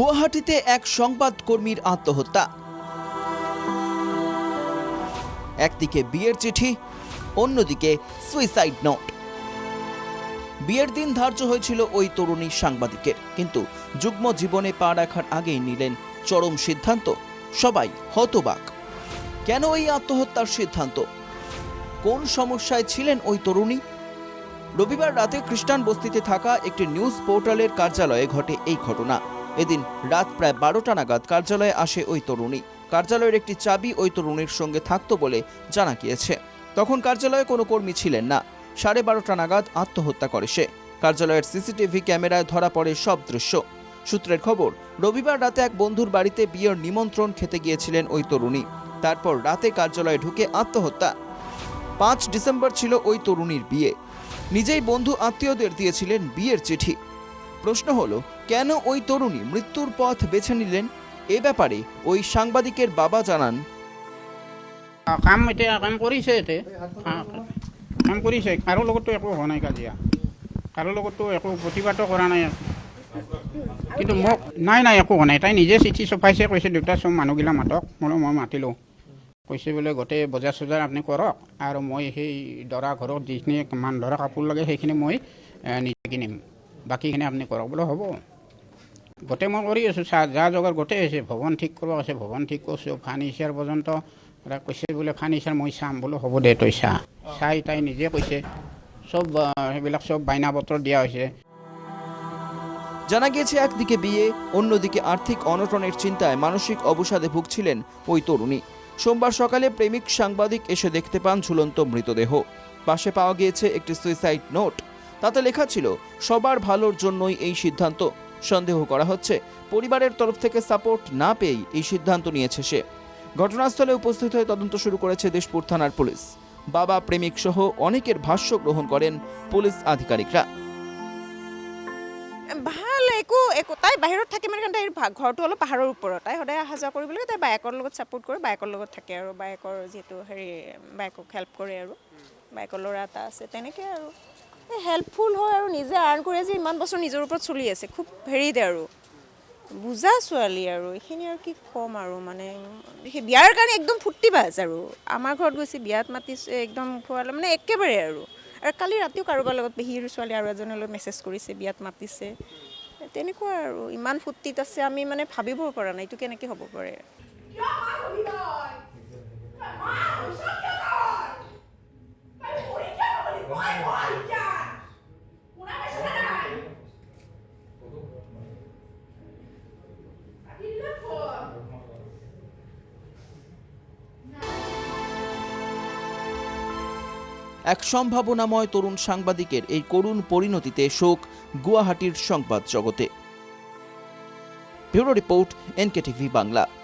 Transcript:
গুয়াহাটিতে এক সংবাদকর্মীর আত্মহত্যা। একদিকে বিয়ের চিঠি, অন্যদিকে সুইসাইড নোট। বিয়ের দিন ধার্য হয়েছিল ওই তরুণী সাংবাদিকের, কিন্তু যুগ্ম জীবনে পা রাখার আগেই নিলেন চরম সিদ্ধান্ত, সবাই হতবাক। কেন এই আত্মহত্যার সিদ্ধান্ত? কোন সমস্যায় ছিলেন ওই তরুণী? রবিবার রাতে খ্রিস্টান বস্তিতে থাকা একটি নিউজ পোর্টালের কার্যালয়ে ঘটে এই ঘটনা। এদিন রাত প্রায় বারোটা নাগাদ কার্যালয়ে আসে ওই তরুণী। কার্যালয়ের একটি চাবি ওই তরুণীর সঙ্গে থাকতো বলে জানা গিয়েছে। তখন কার্যালয়ে কোনো কর্মী ছিলেন না। সাড়ে বারোটা নাগাদ আত্মহত্যা করে সে। কার্যালয়ের সিসিটিভি ক্যামেরায় ধরা পড়ে সব দৃশ্য। সূত্রের খবর, রবিবার রাতে এক বন্ধুর বাড়িতে বিয়ের নিমন্ত্রণ খেতে গিয়েছিলেন ওই তরুণী। তারপর রাতে কার্যালয়ে ঢুকে আত্মহত্যা। পাঁচ ডিসেম্বর ছিল ওই তরুণীর বিয়ে। নিজেই বন্ধু আত্মীয়দের দিয়েছিলেন বিয়ের চিঠি। প্রশ্ন হলো কেন ওই তরুণী মৃত্যুর পথ বেছে নিলেন? এ ব্যাপারে ওই সাংবাদিকের বাবা জানান। কাম এতিয়া কাম কৰিছে আ, কাম কৰিছে। কাৰো লগতো একো হোৱা নাই কাজিয়া। কাৰো লগতো একো প্ৰতিবাদো কৰা নাই। কিন্তু মোক নাই নাই একো হোৱা নাই। তাই নিজে চিঠি চপাইছে কৈছে দেউতা চব মানুহগিলা মাতক। বোলো মই মাতিলোঁ। কৈছে বোলে গোটেই বজাৰ চজাৰ আপুনি কৰক আৰু মই সেই দৰা ঘৰত যিখিনি মান ধৰা কাপোৰ লাগে সেইখিনি মই নিজে কিনিম। বাকীখিনি আপুনি কৰক বোলে হ'ব। গোটেই মই কৰি আছোঁ চা যা যোগাৰ গোটেই হৈছে ভৱন ঠিক কৰিব আছে ভৱন ঠিক কৰিছোঁ ফাৰ্নিচাৰ পৰ্যন্ত কৈছে বোলে ফাৰ্নিচাৰ মই চাম বোলো হ'ব দে তই চা। চাই তাই নিজে কৈছে আ, সেইবিলাক চব বাইনা পত্ৰ দিয়া হৈছে। জানা গিয়েছে একদিকে বিয়ে অন্যদিকে আর্থিক অনটনের চিন্তায় মানসিক অবসাদে ভুগছিলেন ওই তরুণী। সোমবার সকালে প্রেমিক সাংবাদিক এসে দেখতে পান ঝুলন্ত মৃতদেহ। পাশে পাওয়া গিয়েছে একটি সুইসাইড নোট তাতে লেখা ছিল, সবার ভালোর জন্যই এই সিদ্ধান্ত। সন্দেহ করা হচ্ছে, পরিবারের তরফ থেকে সাপোর্ট না পেয়েই এই সিদ্ধান্ত নিয়েছে সে। ঘটনাস্থলে উপস্থিত হয়ে তদন্ত শুরু করেছে দেশপুর থানার পুলিশ। বাবা প্রেমিক সহ অনেকের ভাষ্য গ্রহণ করেন পুলিশ আধিকারিকরা। ভালো, একো একো, তাই বাহিৰত থাকে মানে কাৰণ তাইৰ ঘৰটো অলপ পাহাৰৰ ওপৰত, তাই সদায় অহা যোৱা কৰিব লাগে তাই বায়েকৰ লগত ছাপোৰ্ট কৰে, বায়েকৰ লগত থাকে আৰু, বায়েকৰ যিহেতু হেৰি, বায়েকক হেল্প কৰে আৰু, বায়েকৰ ল'ৰা এটা আছে, তেনেকৈ আৰু। হেল্পফুল হয় আৰু নিজে আৰ্ণ কৰি আজি ইমান বছৰ নিজৰ ওপৰত চলি আছে। খুব হেৰিতে আৰু। বুজা ছোৱালী আৰু, এইখিনি আৰু কি ক'ম আৰু মানে সেই বিয়াৰ কাৰণে একদম ফূৰ্তিবাজ আৰু। আমাৰ ঘৰত গৈছে, বিয়াত মাতিছে, একদম খোৱালে মানে একেবাৰে আৰু। আৰু কালি ৰাতিও কাৰোবাৰ লগত পেহীৰ ছোৱালী আৰু এজনৰ লগত মেছেজ কৰিছে, বিয়াত মাতিছে। তেনেকুৱা আৰু, ইমান ফূৰ্তিত আছে, আমি মানে ভাবিব পৰা নাই, এইটো কেনেকৈ হ'ব পাৰে। এক সম্ভাবনাময় তরুণ সাংবাদিকের এই করুণ পরিণতিতে শোক গুয়াহাটির সংবাদ জগতে। Bureau report NKTV Bangla.